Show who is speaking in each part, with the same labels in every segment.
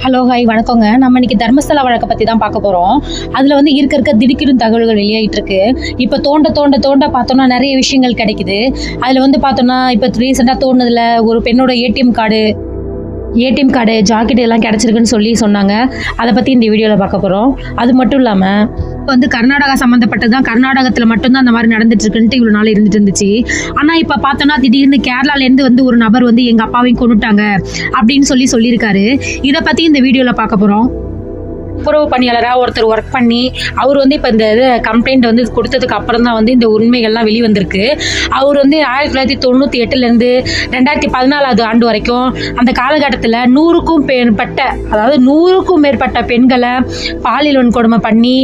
Speaker 1: Hello hi வணக்கங்க. நம்ம இன்னைக்கு தர்மஸ்தல வழக்கை பற்றி தான் பார்க்க போகிறோம் அதில் வந்து இருக்க இருக்க திடுக்கிடும் தகவல்கள் வெளியாகிட்டு இருக்கு. இப்போ தோண்ட தோண்ட தோண்ட பார்த்தோம்னா நிறைய விஷயங்கள் கிடைக்குது. அதில் வந்து பார்த்தோம்னா இப்போ ரீசெண்டாக தோணுதில் ஒரு பெண்ணோட ATM card ATM card jacket எல்லாம் கிடச்சிருக்குன்னு சொல்லி சொன்னாங்க. அதை பற்றி இந்த வீடியோவில் பார்க்க போகிறோம் அது மட்டும் இல்லாமல் இப்போ வந்து கர்நாடகா சம்மந்தப்பட்டது தான். கர்நாடகத்தில் மட்டும்தான் அந்த மாதிரி நடந்துட்டு இருக்குன்ட்டு இவ்வளோ நாள் இருந்துட்டு இருந்துச்சு. ஆனால் இப்போ பார்த்தோன்னா திடீர்னு கேரளாலேருந்து வந்து ஒரு நபர் வந்து எங்கள் அப்பாவையும் கொண்டுட்டாங்க அப்படின்னு சொல்லி சொல்லியிருக்காரு. இதை பற்றி இந்த வீடியோவில் பார்க்க போகிறோம் துப்புரவு பணியாளராக ஒருத்தர் ஒர்க் பண்ணி அவர் வந்து இப்போ இந்த இது கம்ப்ளைண்ட் வந்து கொடுத்ததுக்கு அப்புறம் தான் வந்து இந்த உண்மைகள்லாம் வெளிவந்திருக்கு. அவர் வந்து ஆயிரத்தி தொள்ளாயிரத்தி தொண்ணூற்றி எட்டுலேருந்து ரெண்டாயிரத்தி பதினாலாவது ஆண்டு வரைக்கும் அந்த காலகட்டத்தில் நூறுக்கும் மேற்பட்ட அதாவது நூறுக்கும் மேற்பட்ட பெண்களை பாலியல் வன்கொடுமை பண்ணி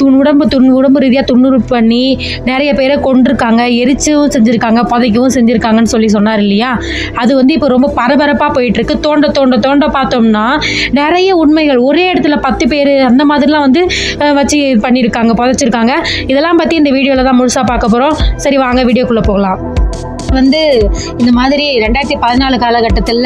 Speaker 1: துன் உடம்பு துண் உடம்பு ரீதியாக துண்ணூறு பண்ணி நிறைய பேரை கொண்டிருக்காங்க எரிச்சும் செஞ்சுருக்காங்க புதைக்கவும் செஞ்சுருக்காங்கன்னு சொல்லி சொன்னார் இல்லையா? அது வந்து இப்போ ரொம்ப பரபரப்பாக போயிட்டுருக்கு தோண்ட தோண்ட தோண்ட பார்த்தோம்னா நிறைய உண்மைகள் ஒரே இடத்துல பத்து பேர் அந்த மாதிரிலாம் வந்து வச்சு பண்ணியிருக்காங்க புதைச்சிருக்காங்க. இதெல்லாம் பற்றி இந்த வீடியோவில் தான் முழுசாக பார்க்க போகிறோம் சரி வாங்க வீடியோக்குள்ளே போகலாம். வந்து இந்த மாதிரி ரெண்டாயிரத்தி பதினாலு காலகட்டத்தில்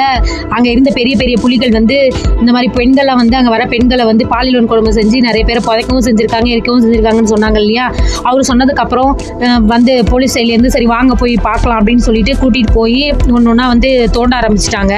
Speaker 1: அங்கே இருந்த பெரிய பெரிய புலிகள் வந்து இந்த மாதிரி பெண்களை வந்து அங்கே வர பெண்களை வந்து பாலியல் வன்கொடுமை செஞ்சு நிறைய பேரை புதைக்கவும் செஞ்சுருக்காங்க இருக்கவும் செஞ்சுருக்காங்கன்னு சொன்னாங்க இல்லையா? அவர் சொன்னதுக்கப்புறம் வந்து போலீஸ் சைட்லேருந்து சரி வாங்க போய் பார்க்கலாம் அப்படின்னு சொல்லிட்டு கூட்டிகிட்டு போய் ஒன்று ஒன்றா வந்து தோண்ட ஆரம்பிச்சிட்டாங்க.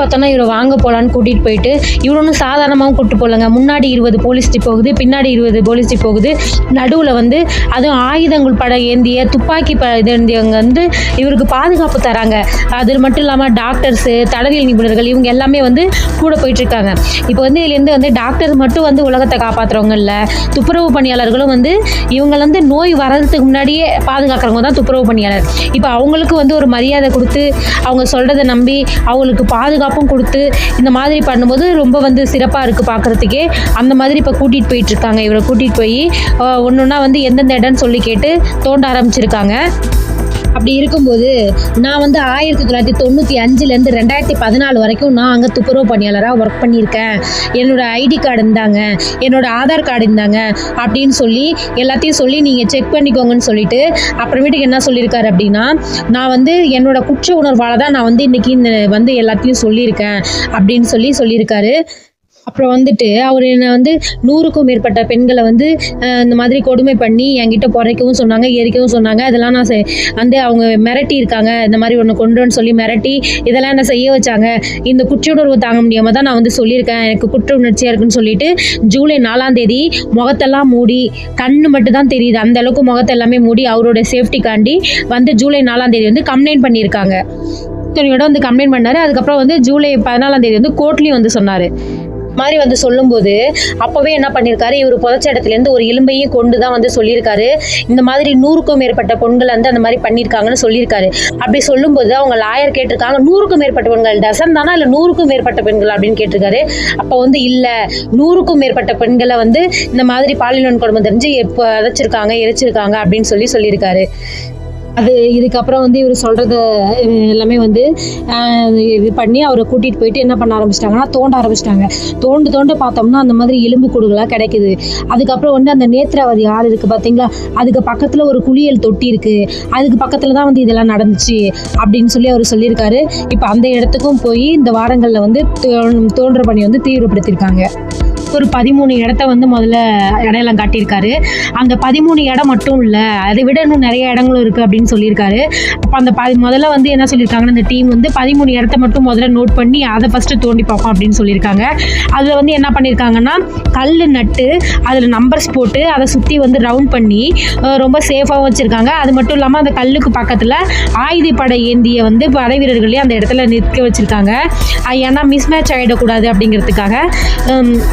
Speaker 1: பார்த்தோன்னா இவரை வாங்க போகலான்னு கூட்டிகிட்டு போயிட்டு இவர் சாதாரணமாகவும் கூப்பிட்டு போகலங்க முன்னாடி இருபது போலீஸ் ஜீப் போகுது பின்னாடி இருபது போலீஸ் ஜீப் போகுது. நடுவில் வந்து அதுவும் ஆயுதங்கள் பட ஏந்திய துப்பாக்கி ப இது ஏந்தியவங்க வந்து இவருக்கு பாதுகாப்பு தராங்க. அது மட்டும் இல்லாமல் டாக்டர்ஸு தடவியல் நிபுணர்கள் இவங்க எல்லாமே வந்து கூட போயிட்டுருக்காங்க இப்போ வந்து இதுலேருந்து வந்து டாக்டர் மட்டும் வந்து உலகத்தை காப்பாற்றுறவங்க இல்லை. துப்புரவு பணியாளர்களும் வந்து இவங்க வந்து நோய் வர்றதுக்கு முன்னாடியே பாதுகாக்கிறவங்க தான் துப்புரவு பணியாளர். இப்போ அவங்களுக்கு வந்து ஒரு மரியாதை கொடுத்து அவங்க சொல்கிறத நம்பி அவங்களுக்கு பாதுகாப்பு பாதுகாப்பும் கொடுத்து இந்த மாதிரி பண்ணும்போது ரொம்ப வந்து சிறப்பாக இருக்குது பார்க்குறதுக்கே அந்த மாதிரி இப்போ கூட்டிகிட்டு போயிட்டு இருக்காங்க இவரை கூட்டிகிட்டு போய் ஒன்று ஒன்றா வந்து எந்தெந்த இடம்னு சொல்லி கேட்டு தோண்ட ஆரம்பிச்சிருக்காங்க. அப்படி இருக்கும்போது நான் வந்து ஆயிரத்தி தொள்ளாயிரத்தி தொண்ணூற்றி அஞ்சுலேருந்து ரெண்டாயிரத்தி பதினாலு வரைக்கும் நான் அங்கே துப்புரவு பணியாளராக ஒர்க் பண்ணியிருக்கேன். என்னோட ஐடி கார்டு இருந்தாங்க என்னோடய ஆதார் கார்டு இருந்தாங்க அப்படின்னு சொல்லி எல்லாத்தையும் சொல்லி நீங்கள் செக் பண்ணிக்கோங்கன்னு சொல்லிட்டு அப்புறமேட்டுக்கு என்ன சொல்லியிருக்காரு அப்படின்னா நான் வந்து என்னோடய குற்ற உணர்வால் தான் நான் வந்து இன்றைக்கி இந்த வந்து எல்லாத்தையும் சொல்லியிருக்கேன் அப்படின்னு சொல்லி சொல்லியிருக்காரு. அப்புறம் வந்துட்டு அவர் என்னை வந்து நூறுக்கும் மேற்பட்ட பெண்களை வந்து இந்த மாதிரி கொடுமை பண்ணி என்கிட்ட புறைக்கவும் சொன்னாங்க எரிக்கவும் சொன்னாங்க. அதெல்லாம் நான் செ- வந்து அவங்க மிரட்டி இருக்காங்க. இந்த மாதிரி ஒன்று கொண்டுன்னு சொல்லி மிரட்டி இதெல்லாம் என்ன செய்ய வச்சாங்க. இந்த குற்றுணர்வு தாங்க முடியாமல் தான் நான் வந்து சொல்லியிருக்கேன். எனக்கு குற்ற உணர்ச்சியாக இருக்குன்னு சொல்லிட்டு ஜூலை நாலாம் தேதி முகத்தெல்லாம் மூடி கண்ணு மட்டும் தான் தெரியுது. அந்த அளவுக்கு முகத்தை எல்லாமே மூடி அவரோட சேஃப்டிக்காண்டி வந்து ஜூலை நாலாம் தேதி வந்து கம்ப்ளைண்ட் பண்ணியிருக்காங்க. துணியோட வந்து கம்ப்ளைண்ட் பண்ணாரு. அதுக்கப்புறம் வந்து ஜூலை பதினாலாம் தேதி வந்து கோர்ட்லேயும் வந்து சொன்னார். மாதிரி வந்து சொல்லும்போது அப்போவே என்ன பண்ணியிருக்காரு இவர் புதைச்ச இடத்துலேருந்து ஒரு எலும்பையும் கொண்டு தான் வந்து சொல்லியிருக்காரு. இந்த மாதிரி நூறுக்கும் மேற்பட்ட பெண்கள் வந்து அந்த மாதிரி பண்ணியிருக்காங்கன்னு சொல்லியிருக்காரு. அப்படி சொல்லும்போது அவங்க லாயர் கேட்டிருக்காங்க நூறுக்கும் மேற்பட்ட பெண்கள் டசன் தானா? இல்லை நூறுக்கும் மேற்பட்ட பெண்கள்? அப்படின்னு கேட்டிருக்காரு. அப்போ வந்து இல்லை நூறுக்கும் மேற்பட்ட பெண்களை வந்து இந்த மாதிரி பாலியல் வன்கொடுமை தெரிஞ்சு எப்போ அதைச்சிருக்காங்க எரிச்சிருக்காங்க? அப்படின்னு சொல்லி சொல்லியிருக்காரு. அது இதுக்கப்புறம் வந்து இவர் சொல்கிறத எல்லாமே வந்து இது பண்ணி அவரை கூட்டிகிட்டு போயிட்டு என்ன பண்ண ஆரம்பிச்சிட்டாங்கன்னா தோண்ட ஆரம்பிச்சிட்டாங்க. தோண்டு தோண்ட பார்த்தோம்னா அந்த மாதிரி எலும்பு கூடுகளாக கிடைக்குது. அதுக்கப்புறம் வந்து அந்த நேத்ராவதி ஆறு இருக்குது பார்த்தீங்களா அதுக்கு பக்கத்தில் ஒரு குளியல் தொட்டி இருக்குது அதுக்கு பக்கத்தில் தான் வந்து இதெல்லாம் நடந்துச்சு அப்படின்னு சொல்லி அவர் சொல்லியிருக்காரு. இப்போ அந்த இடத்துக்கும் போய் இந்த வாரங்களில் வந்து தோ- தோன்ற பணி வந்து தீவிரப்படுத்தியிருக்காங்க. ஒரு பதிமூணு இடத்த வந்து முதல்ல இடையெல்லாம் காட்டியிருக்காரு. அந்த பதிமூணு இடம் மட்டும் இல்லை அதை விட இன்னும் நிறைய இடங்களும் இருக்குது அப்படின்னு சொல்லியிருக்காரு. அப்போ அந்த பதி முதல்ல வந்து என்ன சொல்லியிருக்காங்கன்னா இந்த டீம் வந்து பதிமூணு இடத்த மட்டும் முதல்ல நோட் பண்ணி அதை ஃபஸ்ட்டு தோண்டி பார்ப்போம் அப்படின்னு சொல்லியிருக்காங்க. அதில் வந்து என்ன பண்ணியிருக்காங்கன்னா கல் நட்டு அதில் நம்பர்ஸ் போட்டு அதை சுற்றி வந்து ரவுண்ட் பண்ணி ரொம்ப சேஃபாகவும் வச்சுருக்காங்க. அது மட்டும் இல்லாமல் அந்த கல்லுக்கு பக்கத்தில் ஆயுதப்படை ஏந்திய வந்து படை வீரர்களையும் அந்த இடத்துல நிற்க வச்சுருக்காங்க. ஏன்னா மிஸ்மேட்ச் ஆகிடக்கூடாது அப்படிங்கிறதுக்காக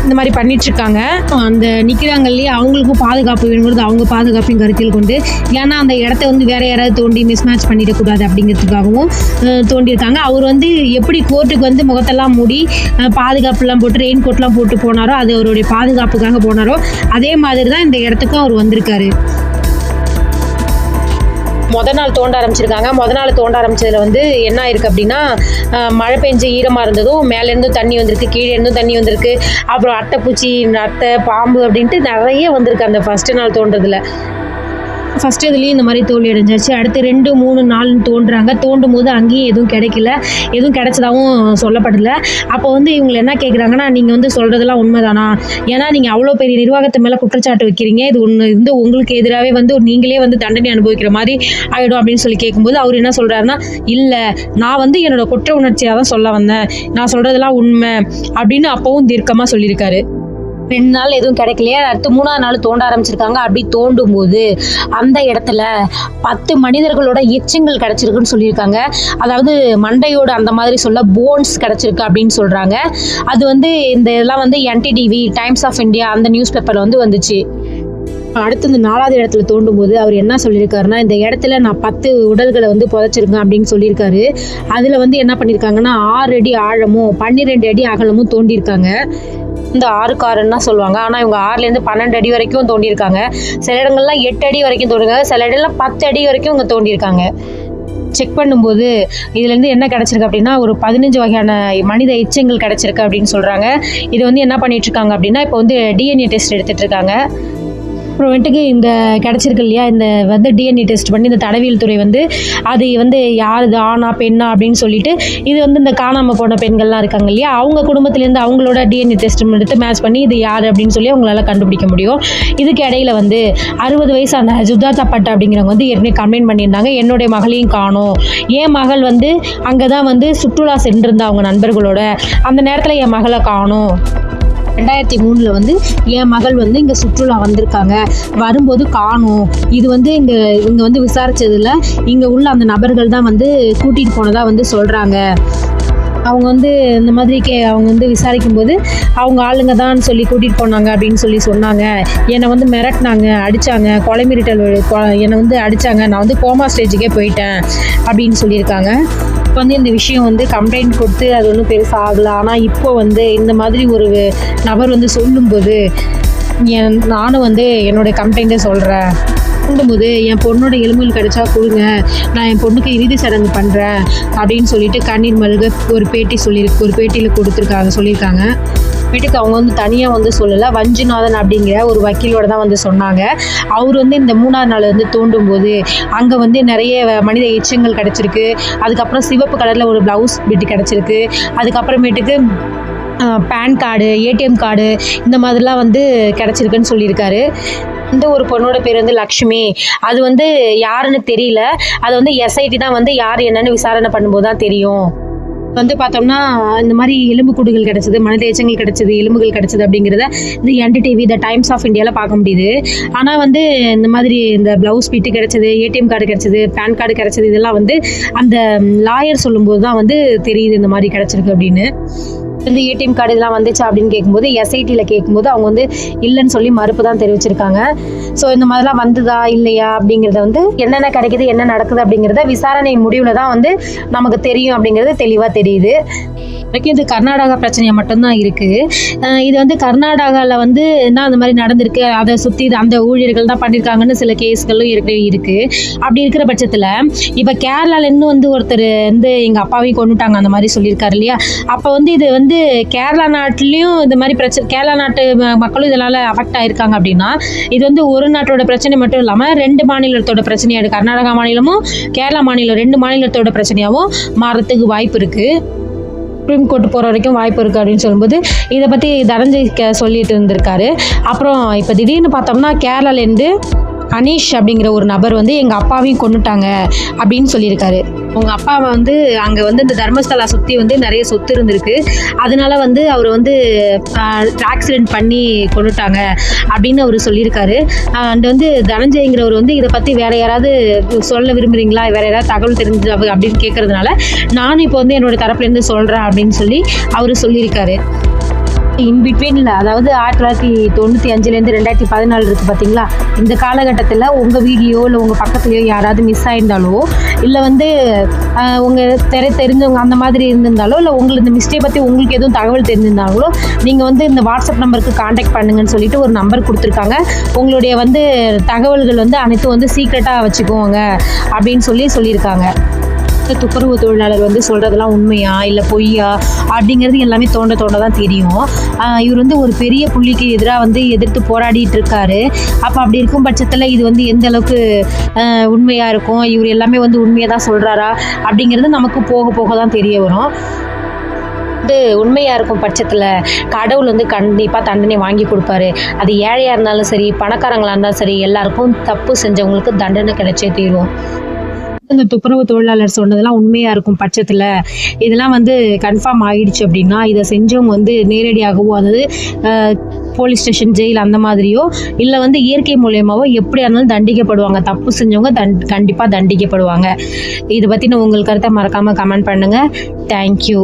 Speaker 1: இந்த மாதிரி பண்ணிட்டு இருக்காங்க அந்த நிற்கிறாங்க இல்லையா அவங்களுக்கும் பாதுகாப்பு வேணுங்கிறது அவங்க பாதுகாப்பையும் கருத்தில் கொண்டு ஏன்னா அந்த இடத்த வந்து வேற யாராவது தோண்டி மிஸ்மேட்ச் பண்ணிடக்கூடாது அப்படிங்கிறதுக்காகவும் தோண்டியிருக்காங்க. அவர் வந்து எப்படி கோர்ட்டுக்கு வந்து முகத்தெல்லாம் மூடி பாதுகாப்புலாம் போட்டு ரெயின் கோட்லாம் போட்டு போனாரோ அது அவருடைய பாதுகாப்புக்காக போனாரோ அதே மாதிரி தான் இந்த இடத்துக்கும் அவர் வந்திருக்காரு. மொதல் நாள் தோண்ட ஆரம்பிச்சிருக்காங்க. முத நாள் தோண்ட ஆரம்பிச்சதுல வந்து என்ன ஆயிருக்கு அப்படின்னா மழை பெஞ்சு ஈரமாக இருந்ததும் மேலேருந்தும் தண்ணி வந்திருக்கு கீழே இருந்தும் தண்ணி வந்திருக்கு. அப்புறம் அட்டைப்பூச்சி நத்தை பாம்பு அப்படின்ட்டு நிறைய வந்திருக்கு அந்த ஃபஸ்ட்டு நாள் தோன்றதுல ஃபஸ்ட்டு இதுலேயும் இந்த மாதிரி தோல்வி அடைஞ்சாச்சு. அடுத்து ரெண்டு மூணு நாலுன்னு தோன்றாங்க. தோண்டும் போது அங்கேயும் எதுவும் கிடைக்கல. எதுவும் கிடைச்சதாகவும் சொல்லப்படல. அப்போ வந்து இவங்க என்ன கேட்குறாங்கன்னா நீங்கள் வந்து சொல்கிறதெல்லாம் உண்மைதானா? ஏன்னா நீங்கள் அவ்வளோ பெரிய நிர்வாகத்து மேலே குற்றச்சாட்டு வைக்கிறீங்க. இது ஒன்று வந்து உங்களுக்கு எதிராகவே வந்து நீங்களே வந்து தண்டனை அனுபவிக்கிற மாதிரி ஆகிடும் அப்படின்னு சொல்லி கேட்கும்போது அவர் என்ன சொல்கிறாருன்னா இல்லை நான் வந்து என்னோட குற்ற உணர்ச்சியாக தான் சொல்ல வந்தேன். நான் சொல்கிறதெல்லாம் உண்மை அப்படின்னு அப்போவும் தீர்க்கமாக சொல்லியிருக்காரு. ரெண்டு நாள் எதுவும் கிடைக்கலையா. அடுத்து மூணாவது நாள் தோண்ட ஆரம்பிச்சிருக்காங்க. அப்படி தோண்டும் போது அந்த இடத்துல பத்து மனிதர்களோட எச்சங்கள் கிடைச்சிருக்குன்னு சொல்லியிருக்காங்க. அதாவது மண்டையோட அந்த மாதிரி சொல்ல போன்ஸ் கிடைச்சிருக்கு அப்படின்னு சொல்கிறாங்க அது வந்து இந்த இதெல்லாம் வந்து என்டிடிவி டைம்ஸ் ஆஃப் இந்தியா அந்த நியூஸ் பேப்பரில் வந்து வந்துச்சு. அடுத்து இந்த நாலாவது இடத்துல தோண்டும் போது அவர் என்ன சொல்லியிருக்காருன்னா இந்த இடத்துல நான் பத்து உடல்களை வந்து புதைச்சிருக்கேன் அப்படின்னு சொல்லியிருக்காரு. அதில் வந்து என்ன பண்ணியிருக்காங்கன்னா ஆறு அடி ஆழமும் பன்னிரெண்டு அடி அகலமும் தோண்டியிருக்காங்க. இந்த ஆறு காருன்னு தான் சொல்லுவாங்க. ஆனால் இவங்க ஆறுலேருந்து பன்னெண்டு அடி வரைக்கும் தோண்டியிருக்காங்க. சில இடங்கள்லாம் எட்டு அடி வரைக்கும் தோண்டிருக்காங்க சில இடம்லாம் பத்து அடி வரைக்கும் இவங்க தோண்டியிருக்காங்க. செக் பண்ணும்போது இதுலேருந்து என்ன கிடச்சிருக்கு அப்படின்னா ஒரு பதினஞ்சு வகையான மனித எச்சங்கள் கிடச்சிருக்கு அப்படின்னு சொல்கிறாங்க இது வந்து என்ன பண்ணிகிட்ருக்காங்க அப்படின்னா இப்போ வந்து டிஎன்ஏ டெஸ்ட் எடுத்துகிட்டு இருக்காங்க. அப்புறமேட்டுக்கு இந்த கிடச்சிருக்கு இல்லையா? இந்த வந்து டிஎன்ஏ டெஸ்ட் பண்ணி இந்த தடவியல் துறை வந்து அது வந்து யார் இது ஆணா பெண்ணா அப்படின்னு சொல்லிட்டு இது வந்து இந்த காணாமல் போன பெண்கள்லாம் இருக்காங்க இல்லையா? அவங்க குடும்பத்துலேருந்து அவங்களோட டிஎன்ஏ டெஸ்ட் எடுத்து மேட்ச் பண்ணி இது யார் அப்படின்னு சொல்லி அவங்களால கண்டுபிடிக்க முடியும். இதுக்கு இடையில வந்து அறுபது வயசான சுஜாதா பட் அப்படிங்கிறவங்க வந்து ஏற்கனவே கம்ப்ளைண்ட் பண்ணியிருந்தாங்க. என்னுடைய மகளையும் காணும். என் மகள் வந்து அங்கே தான் வந்து சுற்றுலா சென்றிருந்தா அவங்க நண்பர்களோட. அந்த நேரத்தில் என் மகளை காணோம். ரெண்டாயிரத்தி மூணில் வந்து என் மகள் வந்து இங்கே சுற்றுலா வந்திருக்காங்க. வரும்போது காணும். இது வந்து இங்கே இங்கே வந்து விசாரித்ததில் இங்கே உள்ள அந்த நபர்கள் தான் வந்து கூட்டிகிட்டு போனதாக வந்து சொல்கிறாங்க அவங்க வந்து இந்த மாதிரி கே அவங்க வந்து விசாரிக்கும் போது அவங்க ஆளுங்க தான் சொல்லி கூட்டிகிட்டு போனாங்க அப்படின்னு சொல்லி சொன்னாங்க. என்னை வந்து மிரட்டினாங்க அடித்தாங்க கொலை மிரட்டல் கொ- என்னை வந்து அடித்தாங்க நான் வந்து கோமா ஸ்டேஜுக்கே போயிட்டேன் அப்படின்னு சொல்லியிருக்காங்க. இப்போ வந்து இந்த விஷயம் வந்து கம்ப்ளைண்ட் கொடுத்து அது ஒன்றும் பெருசாக ஆகலை. ஆனால் இப்போ வந்து இந்த மாதிரி ஒரு நபர் வந்து சொல்லும்போது என் நானும் வந்து என்னோட கம்ப்ளைண்ட்டை சொல்கிறேன் சொல்லும்போது என் பொண்ணோட எலும்புகள் கிடைச்சா கொடுங்க. நான் என் பொண்ணுக்கு இறுதி சடங்கு பண்ணுறேன் அப்படின்னு சொல்லிட்டு கண்ணீர் மல்க ஒரு பேட்டி சொல்லியிருக்கு ஒரு பேட்டியில் கொடுத்துருக்காங்க சொல்லியிருக்காங்க. வீட்டுக்கு அவங்க வந்து தனியாக வந்து சொல்லலை. வஞ்சிநாதன் அப்படிங்கிற ஒரு வக்கீலோட தான் வந்து சொன்னாங்க. அவர் வந்து இந்த மூணாவது நாள் வந்து தோண்டும் போது அங்கே வந்து நிறைய வ- மனித எச்சங்கள் கிடச்சிருக்கு. அதுக்கப்புறம் சிவப்பு கலரில் ஒரு ப்ளவுஸ் பிட்டு கிடச்சிருக்கு. அதுக்கப்புறமேட்டுக்கு பேன் கார்டு ஏடிஎம் கார்டு இந்த மாதிரிலாம் வந்து கிடச்சிருக்குன்னு சொல்லியிருக்காரு. இந்த ஒரு பொண்ணோட பேர் வந்து லக்ஷ்மி. அது வந்து யாருன்னு தெரியல. அது வந்து எஸ்ஐடி தான் வந்து யார் என்னன்னு விசாரணை பண்ணும்போது தான் தெரியும். வந்து பார்த்தோம்னா இந்த மாதிரி எலும்பு கூடுகள் மனித எச்சங்கள் கிடச்சிது எலும்புகள் கிடச்சிது அப்படிங்கிறத இந்த என்டிடிவி த டைம்ஸ் ஆஃப் இந்தியாவில் பார்க்க முடியுது. ஆனால் வந்து இந்த மாதிரி இந்த ப்ளவுஸ் பிட்டு கிடைச்சது ஏடிஎம் கார்டு கிடைச்சது பேன் கார்டு கிடச்சிது இதெல்லாம் வந்து அந்த லாயர் சொல்லும்போது தான் வந்து தெரியுது இந்த மாதிரி கிடச்சிருக்கு அப்படின்னு. இந்த ஏடிஎம் கார்டு இதெல்லாம் வந்துச்சா அப்படின்னு கேட்கும்போது எஸ்ஐடியில் கேட்கும்போது அவங்க வந்து இல்லைன்னு சொல்லி மறுப்பு தான் தெரிவிச்சிருக்காங்க. ஸோ இந்த மாதிரிலாம் வந்ததா இல்லையா அப்படிங்கிறத வந்து என்னென்ன கிடைக்குது என்ன நடக்குது அப்படிங்கிறத விசாரணை முடிவில் தான் வந்து நமக்கு தெரியும் அப்படிங்கிறது தெளிவாக தெரியுது. வரைக்கும் இது கர்நாடகா பிரச்சனையாக மட்டும்தான் இருக்குது இது வந்து கர்நாடகாவில் வந்து என்ன அந்த மாதிரி நடந்திருக்கு? அதை சுற்றி அந்த ஊழியர்கள் தான் பண்ணியிருக்காங்கன்னு சில கேஸ்களும் இருக்கு இருக்குது அப்படி இருக்கிற பட்சத்தில் இப்போ கேரளால இன்னும் வந்து ஒருத்தர் வந்து எங்கள் அப்பாவையும் கொண்டுட்டாங்க அந்த மாதிரி சொல்லியிருக்காரு இல்லையா? அப்போ வந்து இது வந்து கேரளா நாட்டிலையும் இந்த மாதிரி பிரச்சனை கேரளா நாட்டு மக்களும் இதனால் அஃபெக்ட் ஆகிருக்காங்க அப்படின்னா இது வந்து ஒரு நாட்டோட பிரச்சனை மட்டும் இல்லாமல் ரெண்டு மாநிலத்தோட பிரச்சனையாக இருக்குது கர்நாடகா மாநிலமும் கேரளா மாநிலம் ரெண்டு மாநிலத்தோட பிரச்சனையாகவும் மாறத்துக்கு வாய்ப்பு இருக்குது சுப்ரீம் கோர்ட் போகிற வரைக்கும் வாய்ப்பு இருக்குது அப்படின்னு சொல்லும்போது இதை பற்றி தனஞ்சய் சொல்லிட்டு இருந்திருக்காரு. அப்புறம் இப்போ திடீர்னு பார்த்தோம்னா கேரளாலேருந்து அனீஷ் அப்படிங்கிற ஒரு நபர் வந்து எங்கள் அப்பாவையும் கொண்டுட்டாங்க அப்படின்னு சொல்லியிருக்காரு. உங்கள் அப்பா வந்து அங்கே வந்து இந்த தர்மஸ்தலா சுற்றி வந்து நிறைய சொத்து இருந்திருக்கு. அதனால வந்து அவர் வந்து ஆக்சிடென்ட் பண்ணி கொண்டுட்டாங்க அப்படின்னு அவர் சொல்லியிருக்காரு. அண்ட் வந்து தனஞ்சயங்கிறவர் வந்து இதை பற்றி வேற யாராவது சொல்ல விரும்புறீங்களா? வேற யாராவது தகவல் தெரிஞ்சு அப்படின்னு கேட்குறதுனால நானும் இப்போ வந்து என்னோட தரப்புலேருந்து சொல்கிறேன் அப்படின்னு சொல்லி அவர் சொல்லியிருக்காரு. இன் பிட்வீனில் அதாவது ஆயிரத்தி தொள்ளாயிரத்தி தொண்ணூற்றி அஞ்சுலேருந்து ரெண்டாயிரத்தி பதினாலு இருக்குது பார்த்தீங்களா இந்த காலகட்டத்தில் உங்கள் வீடியோ இல்லை உங்கள் பக்கத்துலேயோ யாராவது மிஸ் ஆயிருந்தாலோ இல்லை வந்து உங்கள் தெரி தெரிஞ்சவங்க அந்த மாதிரி இருந்திருந்தாலோ இல்லை உங்களுக்கு இந்த மிஸ்டேக் பற்றி உங்களுக்கு எதுவும் தகவல் தெரிஞ்சிருந்தாங்களோ நீங்கள் வந்து இந்த வாட்ஸ்அப் நம்பருக்கு காண்டாக்ட் பண்ணுங்கன்னு சொல்லிட்டு ஒரு நம்பர் கொடுத்துருக்காங்க. உங்களுடைய வந்து தகவல்கள் வந்து அனைத்தும் வந்து சீக்ரெட்டாக வச்சுக்கோங்க அப்படின்னு சொல்லி சொல்லியிருக்காங்க. மற்ற துப்புரவு தொழிலாளர் வந்து சொல்கிறதெல்லாம் உண்மையா? இல்லை பொய்யா? அப்படிங்கிறது எல்லாமே தோண்ட தோண்ட தான் தெரியும். இவர் வந்து ஒரு பெரிய புள்ளிக்கு எதிராக வந்து எதிர்த்து போராடிட்டு இருக்காரு. அப்போ அப்படி இருக்கும் பட்சத்தில் இது வந்து எந்த அளவுக்கு உண்மையாக இருக்கும்? இவர் எல்லாமே வந்து உண்மையை தான் சொல்கிறாரா அப்படிங்கிறது நமக்கு போக போக தான் தெரிய வரும். வந்து உண்மையாக இருக்கும் பட்சத்தில் கடவுள் வந்து கண்டிப்பாக தண்டனை வாங்கி கொடுப்பாரு. அது ஏழையாக இருந்தாலும் சரி பணக்காரங்களாக இருந்தாலும் சரி எல்லாருக்கும் தப்பு செஞ்சவங்களுக்கு தண்டனை கிடைச்சே தீரும். இந்த துப்புரவு தொழிலாளர் சொன்னதெல்லாம் உண்மையாக இருக்கும் பட்சத்தில். இதெல்லாம் வந்து கன்ஃபார்ம் ஆகிடுச்சு அப்படின்னா இதை செஞ்சவங்க வந்து நேரடியாகவோ அதாவது போலீஸ் ஸ்டேஷன் ஜெயில் அந்த மாதிரியோ இல்லை வந்து இயற்கை மூலியமாவோ எப்படியா இருந்தாலும் தண்டிக்கப்படுவாங்க. தப்பு செஞ்சவங்க தண் கண்டிப்பாக தண்டிக்கப்படுவாங்க. இதை பற்றின உங்கள் கருத்தை மறக்காமல் கமெண்ட் பண்ணுங்கள் தேங்க்யூ